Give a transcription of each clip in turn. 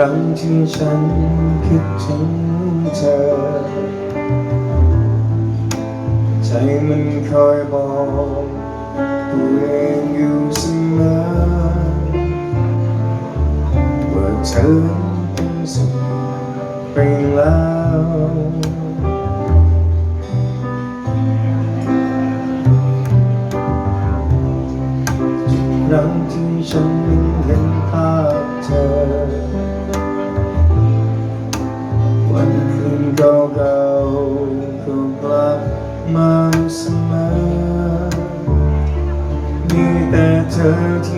ครั้งที่ฉันคิดถึงเธอ ใจมันคอยบอกตัวเองอยู่เสมอว่าเธอเป็นสุขไปแล้วครั้งที่ฉันเห็นภาพเธอ เก่าๆก็กลับมาเสมอมีแต่เธอที่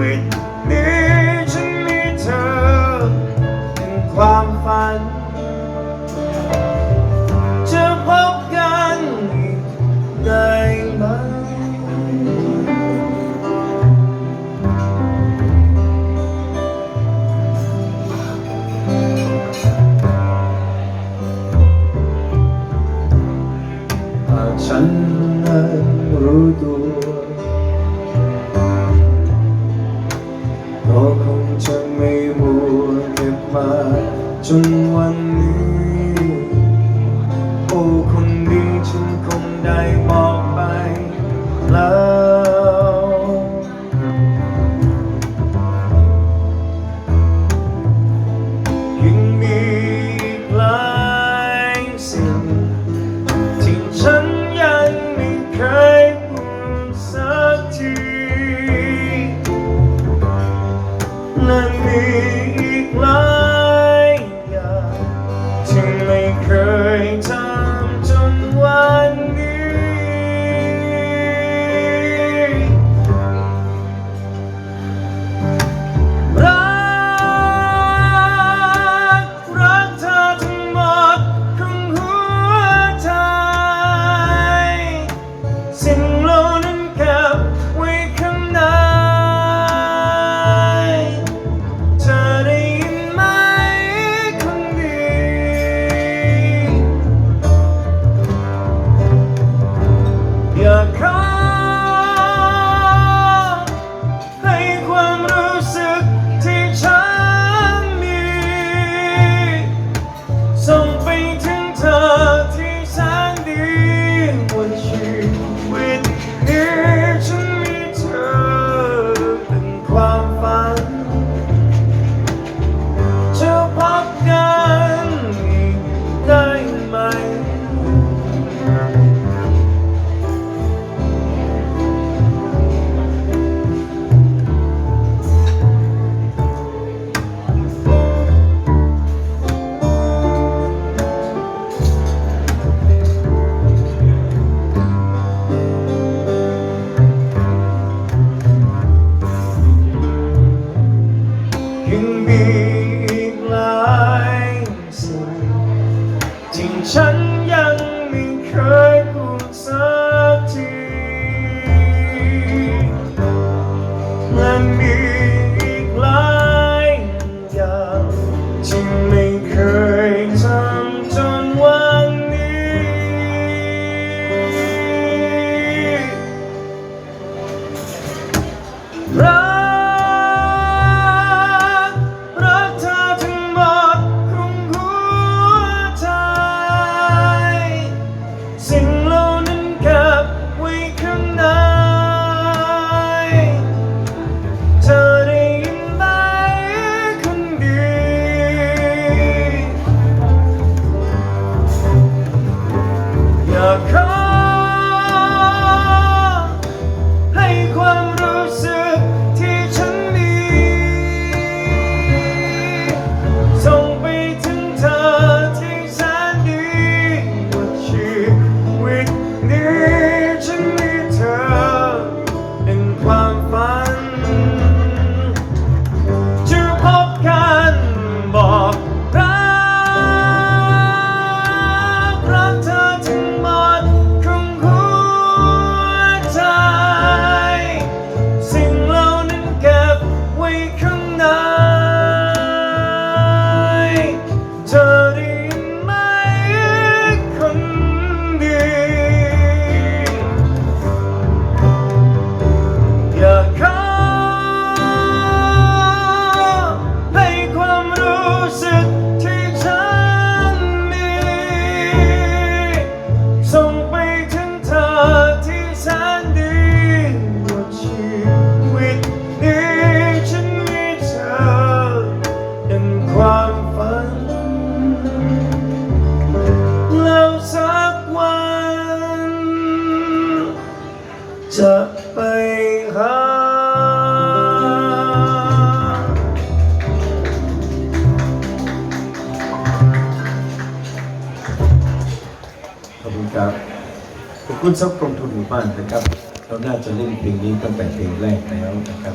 word I'm fine. จะไปหาขอบคุณครับขอบคุณสักกรมทุนหมู่บ้านนะครับ เราน่าจะเล่นเพลงนี้ตั้งแต่เพลงแรกแล้วนะครับ